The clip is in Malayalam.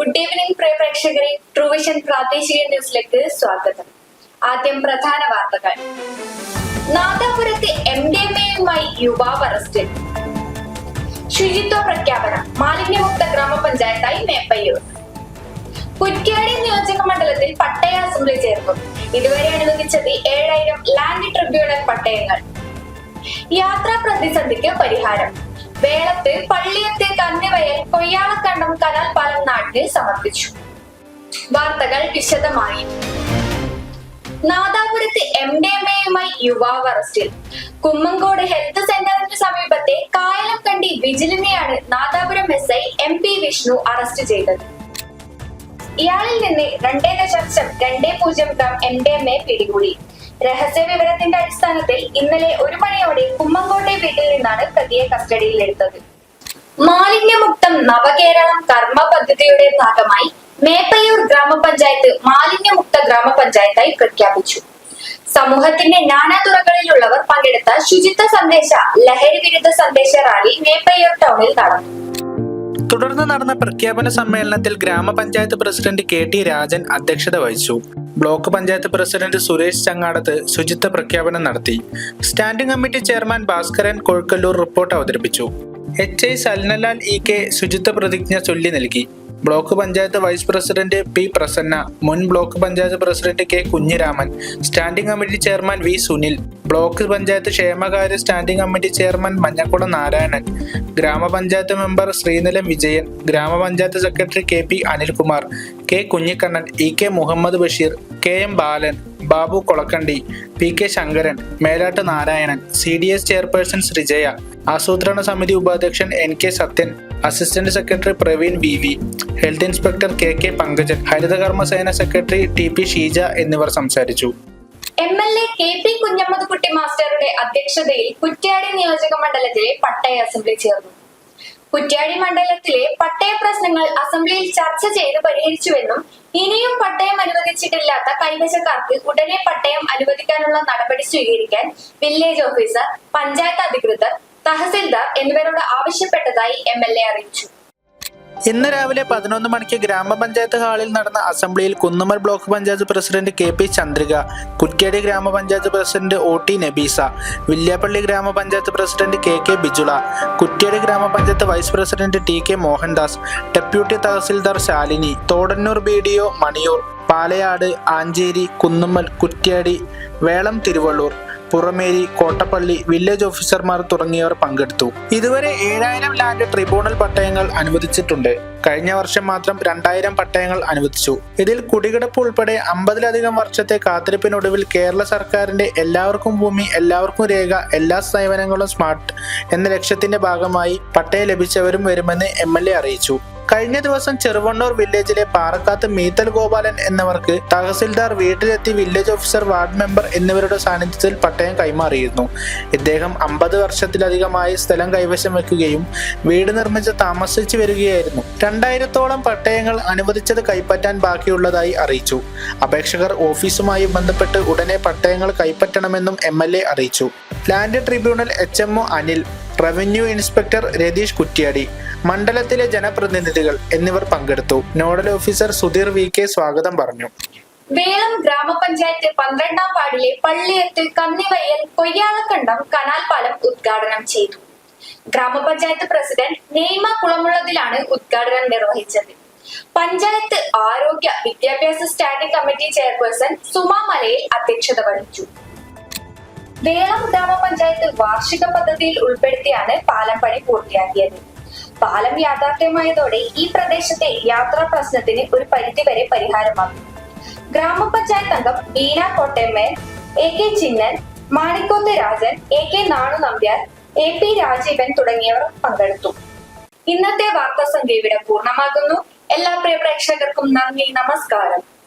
ഗുഡ് ഈവനിംഗ് പ്രിയ പ്രേക്ഷകരെ. ട്രൂവിഷൻ പ്രാദേശിക ന്യൂസിലേക്ക് സ്വാഗതം. ആദ്യം പ്രധാന വാർത്തകൾ. നാദാപുരത്ത് എം ഡി എം എയുമായി യുവാവ് അറസ്റ്റിൽ. ശുചിത്വ പ്രഖ്യാപനം. മാലിന്യമുക്ത ഗ്രാമപഞ്ചായത്തായി മേപ്പയ്യൂർ. കുറ്റ്യാടി നിയോജക മണ്ഡലത്തിൽ പട്ടയ അസംബ്ലി ചേർന്നു ഇതുവരെ അനുവദിച്ചത് ഏഴായിരം ലാൻഡ് ട്രിബ്യൂണൽ പട്ടയങ്ങൾ. യാത്രാ പ്രതിസന്ധിക്ക് പരിഹാരം. വേളത്ത് പള്ളിയത്തെ കന്നിവയൽ കൊയ്യാളക്കണ്ടം കനാൽ നാട്ടിൽ സമർപ്പിച്ചു. വാർത്തകൾ വിശദമായി. നാദാപുരത്ത് എം ഡി എം എയുമായി യുവാവ് അറസ്റ്റിൽ. കുമ്മങ്കോട് ഹെൽത്ത് സെന്ററിന് സമീപത്തെ Kayalakkandi വിജിലിനെയാണ് Nadapuram S I M P Vishnu arrest ചെയ്തത്. ഇയാളിൽ നിന്ന് രണ്ടേ ദശാംശം രണ്ടേ പൂജ്യം gram M D M A പിടികൂടി. രഹസ്യ വിവരത്തിന്റെ അടിസ്ഥാനത്തിൽ ഇന്നലെ ഒരു മണിയോടെ കുമ്മങ്കോട്ടെ വീട്ടിൽ നിന്നാണ് പ്രതിയെ കസ്റ്റഡിയിലെടുത്തത്. മാലിന്യമുക്തം നവകേരളം കർമ്മ പദ്ധതിയുടെ ഭാഗമായി മേപ്പയൂർ ഗ്രാമപഞ്ചായത്ത് മാലിന്യമുക്ത ഗ്രാമപഞ്ചായത്തായി പ്രഖ്യാപിച്ചു. സമൂഹത്തിന്റെ നാനാതുറകളിലുള്ളവർ പങ്കെടുത്ത ശുചിത്വ സന്ദേശ ലഹരി വിരുദ്ധ സന്ദേശ റാലി മേപ്പയൂർ ടൗണിൽ നടന്നു. തുടർന്ന് നടന്ന പ്രഖ്യാപന സമ്മേളനത്തിൽ ഗ്രാമപഞ്ചായത്ത് പ്രസിഡന്റ് കെ ടി രാജൻ അധ്യക്ഷത വഹിച്ചു. ബ്ലോക്ക് പഞ്ചായത്ത് പ്രസിഡന്റ് സുരേഷ് ചങ്ങാടത്ത് ശുചിത്വ പ്രഖ്യാപനം നടത്തി. Standing committee chairman Bhaskaran Kozhukkallur report അവതരിപ്പിച്ചു. H I Salnalal E K ശുചിത്വ പ്രതിജ്ഞ ചൊല്ലി നൽകി. Block panchayat vice president P Prasanna മുൻ block panchayat president K Kunhiraman standing committee chairman V Sunil block panchayat ക്ഷേമകാര്യ standing committee chairman Manjakkulam Narayanan ഗ്രാമപഞ്ചായത്ത് മെമ്പർ ശ്രീനിലം വിജയൻ ഗ്രാമപഞ്ചായത്ത് secretary K P Anilkumar K Kunhikannan E K Muhammad Basheer K M Balan Babu Kolakkandi P K Sankaran Melatt Narayanan C D S chairperson Sreejaya ആസൂത്രണ സമിതി ഉപാധ്യക്ഷൻ N K Sathyan assistant secretary Praveen V V health inspector K K Pankajan ഹരിതകർമ്മസേന സെക്രട്ടറി ടി പി ഷീജ എന്നിവർ സംസാരിച്ചു. M L A K P Kunhammedkutty മാസ്റ്ററുടെ അധ്യക്ഷതയിൽ കുറ്റ്യാടി നിയോജക മണ്ഡലത്തിലെ പട്ടയ അസംബ്ലി ചേർന്നു. കുറ്റ്യാടി മണ്ഡലത്തിലെ പട്ടയ പ്രശ്നങ്ങൾ അസംബ്ലിയിൽ ചർച്ച ചെയ്ത് പരിഹരിച്ചുവെന്നും ഇനിയും പട്ടയം അനുവദിച്ചിട്ടില്ലാത്ത കൈവശക്കാർക്ക് ഉടനെ പട്ടയം അനുവദിക്കാനുള്ള നടപടി സ്വീകരിക്കാൻ വില്ലേജ് ഓഫീസർ പഞ്ചായത്ത് അധികൃതർ തഹസിൽദാർ എന്നിവരോട് ആവശ്യപ്പെട്ടതായി എം അറിയിച്ചു. ഇന്ന് രാവിലെ പതിനൊന്ന് മണിക്ക് ഗ്രാമപഞ്ചായത്ത് ഹാളിൽ നടന്ന അസംബ്ലിയിൽ Kunnummal block panchayat president K P Chandrika Kuttiadi ഗ്രാമപഞ്ചായത്ത് president O T Nabeesa Villiappally ഗ്രാമപഞ്ചായത്ത് president K K Bijula Kuttiadi ഗ്രാമപഞ്ചായത്ത് vice president T K Mohandas deputy tahsildar Shalini Thodannur B D O Maniyur Palayad Ancheri Kunnummal Kuttiadi Velam Thiruvallur. Purameri Kottappally village ഓഫീസർമാർ തുടങ്ങിയവർ പങ്കെടുത്തു. ഇതുവരെ ഏഴായിരം ലാൻഡ് ട്രിബ്യൂണൽ പട്ടയങ്ങൾ അനുവദിച്ചിട്ടുണ്ട്. കഴിഞ്ഞ വർഷം മാത്രം രണ്ടായിരം പട്ടയങ്ങൾ അനുവദിച്ചു. ഇതിൽ കുടികിടപ്പ് ഉൾപ്പെടെ അമ്പതിലധികം വർഷത്തെ കാത്തിരിപ്പിനൊടുവിൽ കേരള സർക്കാരിന്റെ എല്ലാവർക്കും ഭൂമി എല്ലാവർക്കും രേഖ എല്ലാ സേവനങ്ങളും സ്മാർട്ട് എന്ന ലക്ഷ്യത്തിന്റെ ഭാഗമായി പട്ടയം ലഭിച്ചവരും വരുമെന്ന് എം അറിയിച്ചു. കഴിഞ്ഞ ദിവസം ചെറുവണ്ണൂർ വില്ലേജിലെ പാറക്കാത്ത് മീത്തൽ ഗോപാലൻ എന്നിവർക്ക് തഹസിൽദാർ വീട്ടിലെത്തി വില്ലേജ് ഓഫീസർ വാർഡ് മെമ്പർ എന്നിവരുടെ സാന്നിധ്യത്തിൽ പട്ടയം കൈമാറിയിരുന്നു. ഇദ്ദേഹം അമ്പത് വർഷത്തിലധികമായി സ്ഥലം കൈവശം വെക്കുകയും വീട് നിർമ്മിച്ച് താമസിച്ചു വരികയായിരുന്നു. രണ്ടായിരത്തോളം പട്ടയങ്ങൾ അനുവദിച്ചത് കൈപ്പറ്റാൻ ബാക്കിയുള്ളതായി അറിയിച്ചു. അപേക്ഷകർ ഓഫീസുമായി ബന്ധപ്പെട്ട് ഉടനെ പട്ടയങ്ങൾ കൈപ്പറ്റണമെന്നും എം അറിയിച്ചു. Land tribunal H M Anil revenue inspector Ratheesh Kuttiadi മണ്ഡലത്തിലെ ജനപ്രതിനിധികൾ എന്നിവർ പങ്കെടുത്തു. Nodal officer Sudheer V K സ്വാഗതം പറഞ്ഞു. വേളം ഗ്രാമപഞ്ചായത്ത് പന്ത്രണ്ടാം വാർഡിലെ പള്ളിയത്ത് കന്നിവയൽ കൊയ്യാളക്കണ്ടം കനാൽ പാലം ഉദ്ഘാടനം ചെയ്തു. ഗ്രാമപഞ്ചായത്ത് പ്രസിഡന്റ് നെയ്മ കുളമുള്ളതിലാണ് ഉദ്ഘാടനം നിർവഹിച്ചത്. പഞ്ചായത്ത് ആരോഗ്യ വിദ്യാഭ്യാസ സ്റ്റാൻഡിംഗ് കമ്മിറ്റി ചെയർപേഴ്സൺ സുമ മലയിൽ അധ്യക്ഷത വഹിച്ചു. വേളം ഗ്രാമപഞ്ചായത്ത് വാർഷിക പദ്ധതിയിൽ ഉൾപ്പെടുത്തിയാണ് പാലം പണി പൂർത്തിയാക്കിയത്. പാലം യാഥാർത്ഥ്യമായതോടെ ഈ പ്രദേശത്തെ യാത്രാ പ്രശ്നത്തിന് ഒരു പരിധിവരെ പരിഹാരമാകും ഗ്രാമപഞ്ചായത്ത് അംഗം Beena Kottayamman A K Chinnan Manikkoth Rajan A K Nanu Nambiar A P Rajeevan തുടങ്ങിയവർ പങ്കെടുത്തു. ഇന്നത്തെ വാർത്താ സന്ധ്യ ഇവിടെ പൂർണമാകുന്നു. എല്ലാ പ്രിയ പ്രേക്ഷകർക്കും നന്ദി നമസ്കാരം.